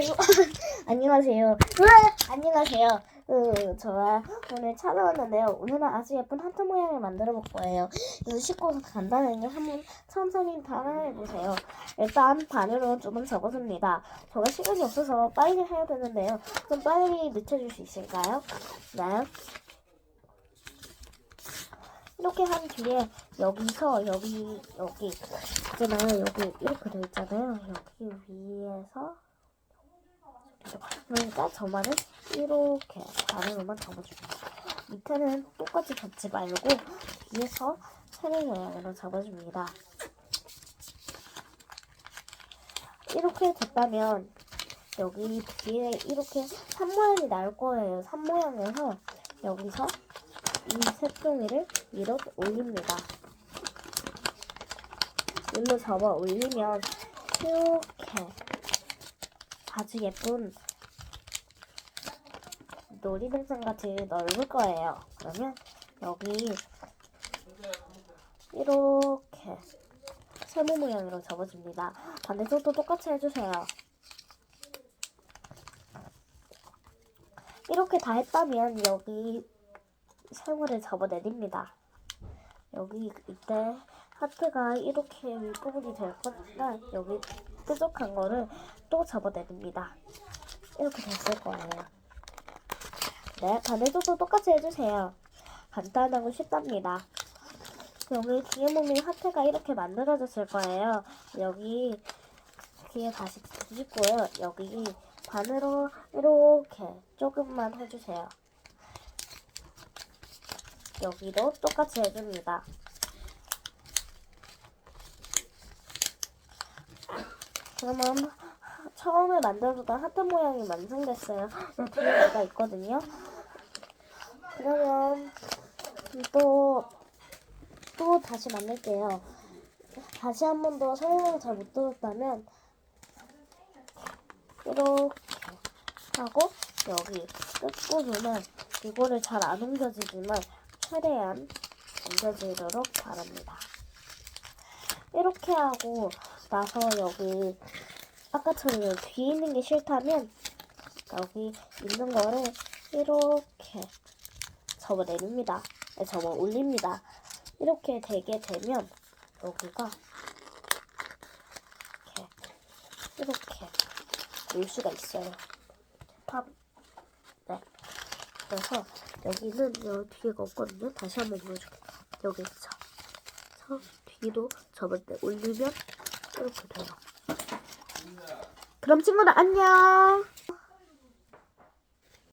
안녕하세요. 안녕하세요. 안녕하세요. 그, 저가 오늘 찾아왔는데요. 오늘은 아주 예쁜 하트 모양을 만들어 볼 거예요. 이거 쉽고 간단하게 한번 천천히 따라해 보세요. 일단 반으로 조금 접어줍니다. 저가 시간이 없어서 빨리 해야 되는데요. 좀 빨리 늦춰줄 수 있을까요? 네. 이렇게 한 뒤에 여기서 여기 여기 있잖아요. 여기 이렇게 돼 있잖아요. 여기 위에서 그러니까 저만은 이렇게 반으로만 접어줍니다. 밑에는 똑같이 접지 말고 위에서 세로 모양으로 접어줍니다. 이렇게 됐다면 여기 뒤에 이렇게 산 모양이 나올 거예요. 산 모양에서 여기서 이 색종이를 위로 올립니다. 위로 접어 올리면 이렇게 아주 예쁜 놀이동산 같이 넓을 거예요. 그러면 여기 이렇게 세모 모양으로 접어줍니다. 반대쪽도 똑같이 해주세요. 이렇게 다 했다면 여기 세모를 접어내립니다. 여기 이때 하트가 이렇게 윗부분이 될 거니까 여기 뾰족한 거를 또 접어내립니다. 이렇게 됐을 거예요. 네, 반대쪽도 똑같이 해주세요. 간단하고 쉽답니다. 여기 뒤에 몸이 하트가 이렇게 만들어졌을 거예요. 여기 뒤에 다시 뒤집고요. 여기 반으로 이렇게 조금만 해주세요. 여기도 똑같이 해줍니다. 그러면 처음에 만들어줬던 하트 모양이 완성됐어요. 여기 뒤에 얘가 있거든요. 그러면 또, 또 다시 만들게요. 다시 한 번 더 설명을 잘 못 들었다면 이렇게 하고 여기 끝부분은 이거를 잘 안 옮겨지지만 최대한 옮겨지도록 바랍니다. 이렇게 하고 나서 여기 아까처럼 뒤에 있는 게 싫다면 여기 있는 거를 이렇게 접어 내립니다. 아니, 접어 올립니다. 이렇게 되게 되면 여기가 이렇게 이렇게 올 수가 있어요. 팝. 네. 그래서 여기는 여기 뒤에가 없거든요. 다시 한번 보여줄게요. 여기 있죠. 그래서 뒤로 접을 때 올리면 이렇게 돼요. 그럼 친구들 안녕.